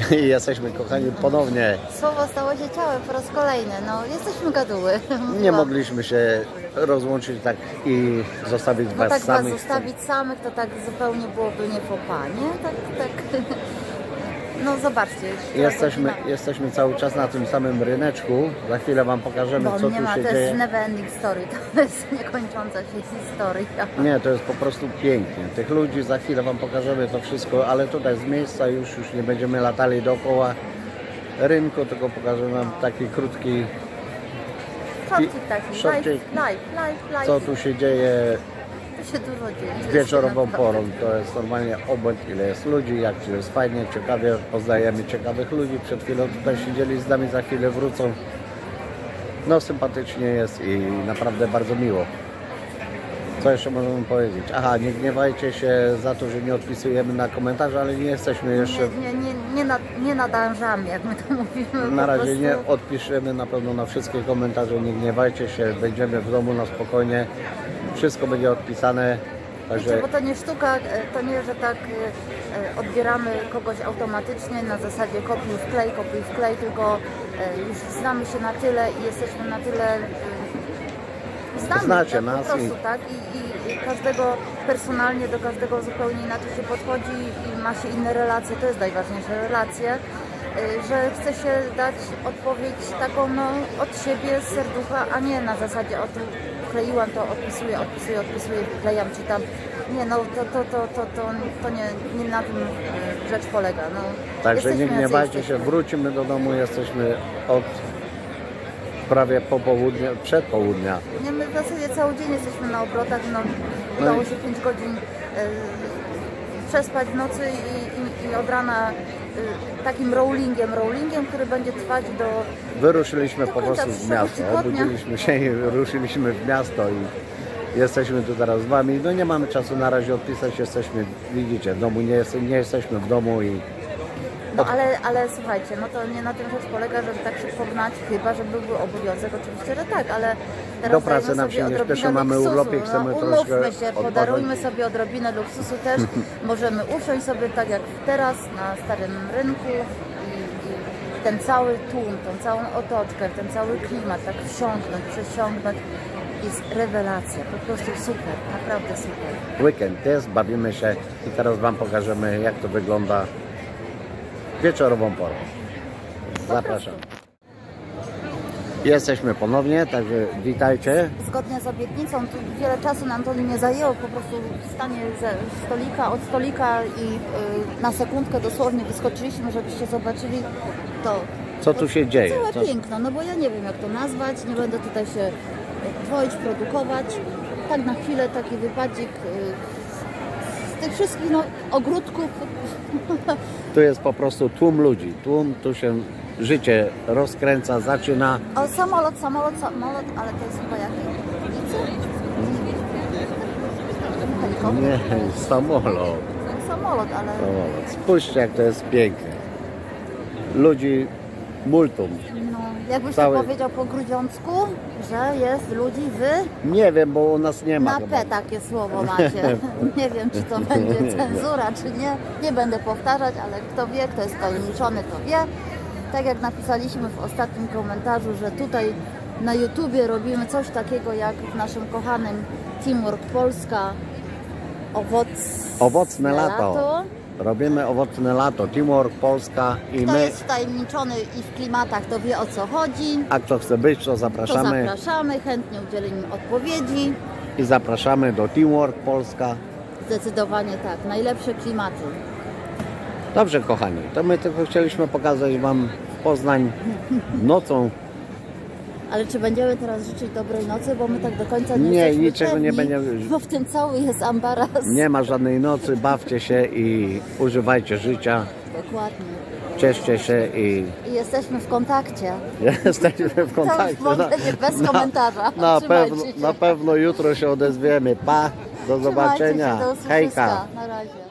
I jesteśmy kochani ponownie. Słowo stało się ciałem po raz kolejny. No, jesteśmy gaduły. Nie mogliśmy się rozłączyć tak i zostawić Bo was tak was samych. zostawić samych, to tak zupełnie byłoby nie fopa, nie? Tak, tak. No zobaczcie. Jesteśmy, jesteśmy cały czas na tym samym ryneczku. Za chwilę wam pokażemy, Bo co tu ma, się to dzieje. jest never ending story, to jest niekończąca się historia. Nie, to jest po prostu pięknie. Tych ludzi za chwilę wam pokażemy to wszystko, ale tutaj z miejsca już, już nie będziemy latali dookoła rynku, tylko pokażemy wam taki krótki, Szorcik taki, live, Szorcik. live, live, live. co tu się dzieje się dużo dzieje. wieczorową porą. To jest normalnie obłęd, ile jest ludzi, jak tu jest fajnie, ciekawie, poznajemy ciekawych ludzi. Przed chwilą tutaj siedzieli z nami, za chwilę wrócą. No sympatycznie jest i naprawdę bardzo miło. Co jeszcze możemy powiedzieć? Aha, nie gniewajcie się za to, że nie odpisujemy na komentarze, ale nie jesteśmy jeszcze, Nie, nie, nie, nie, nie nadążamy, jak my to mówimy. na razie prostu. nie odpiszemy na pewno na wszystkie komentarze, nie gniewajcie się, będziemy w domu na spokojnie, wszystko będzie odpisane, także bo to nie sztuka, e, to nie, że tak e, e, odbieramy kogoś automatycznie na zasadzie kopiuj wklej, kopiuj wklej, tylko już znamy się na tyle i jesteśmy na tyle znamy Znacie tak, nas po prostu, i- tak? I, i, każdego personalnie do każdego zupełnie inaczej się podchodzi i ma się inne relacje, to jest najważniejsze, relacje. Że chce się dać odpowiedź taką no, od siebie, z serducha, a nie na zasadzie o tu wkleiłam to, odpisuję, odpisuję, odpisuję, wklejam ci tam. Nie, no to, to, to, to, to, to nie, nie na tym e, rzecz polega. No, Także nie jesteśmy, jacy gniewajcie się, jesteśmy. wrócimy do domu, jesteśmy od prawie popołudnia, przed południa. Nie, my w zasadzie cały dzień jesteśmy na obrotach, no, udało się 5 godzin e, przespać w nocy i, i, i od rana takim rollingiem, rollingiem, który będzie trwać do... Wyruszyliśmy Do po prostu z miasta, obudziliśmy się i ruszyliśmy w miasto i jesteśmy tu teraz z Wami. No nie mamy czasu na razie odpisać, jesteśmy, widzicie, w domu, nie, jest, nie jesteśmy w domu i No ale, ale słuchajcie, no to nie na tym rzecz polega, żeby tak szybko gnać, chyba że byłby obowiązek, oczywiście, że tak, ale Do pracy nam się nie śpieszy, mamy luksusu, urlop i chcemy no, troszkę się, odpocząć. podarujmy sobie odrobinę luksusu też, możemy usiąść sobie tak jak teraz na starym rynku i, ten cały tłum, tą całą otoczkę, ten cały klimat tak wsiąknąć, przesiąknąć, jest rewelacja, po prostu super, naprawdę super. weekend jest, bawimy się i teraz Wam pokażemy jak to wygląda wieczorową porą. Zapraszam. Jesteśmy ponownie, także witajcie. Zgodnie z obietnicą, tu wiele czasu nam to nie zajęło, po prostu stanie ze stolika, od stolika i y, na sekundkę dosłownie wyskoczyliśmy, żebyście zobaczyli to. Co tu się dzieje? Całe Co- piękno, no bo ja nie wiem jak to nazwać, nie będę tutaj się dwoić, produkować. Tak na chwilę taki wypadzik y, z tych wszystkich no, ogródków. Tu jest po prostu tłum ludzi, tłum, tu się życie rozkręca, zaczyna. O, samolot, samolot, samolot, ale to jest chyba jaki? Helikopter? Nie, samolot. Samolot, ale... samolot. Spójrzcie jak to jest piękne. Ludzi multum. No, jakbyś Cały- to powiedział po grudziącku, że jest ludzi wy Nie wiem, bo u nas nie ma na. P takie słowo macie. nie wiem, czy to będzie cenzura, czy nie. Nie będę powtarzać, ale kto wie, kto jest tajemniczony, to wie. Tak jak napisaliśmy w ostatnim komentarzu, że tutaj na YouTubie robimy coś takiego jak w naszym kochanym Teamwork Polska owoc... Owocne lato. Robimy owocne lato. Teamwork Polska i Kto my. jest wtajemniczony i w klimatach, to wie o co chodzi. A kto chce być, to To zapraszamy. zapraszamy, chętnie udzielimy odpowiedzi. I zapraszamy do Teamwork Polska. Zdecydowanie tak, najlepsze klimaty. Dobrze, kochani, to my tylko chcieliśmy pokazać Wam Poznań nocą. Ale czy będziemy teraz życzyć dobrej nocy, bo my tak do końca nie, Nie, jesteśmy niczego pewni, nie będziemy- Bo w tym cały jest ambaras. Nie ma żadnej nocy, bawcie się i używajcie życia. Dokładnie. Cieszcie się i I jesteśmy w kontakcie. jesteśmy w kontakcie. w ogóle nie bez komentarza. Na, Trzymajcie pewno, się. na pewno jutro się odezwiemy. Pa, do Trzymajcie zobaczenia. Się, do usłyszenia. Hejka. Na razie.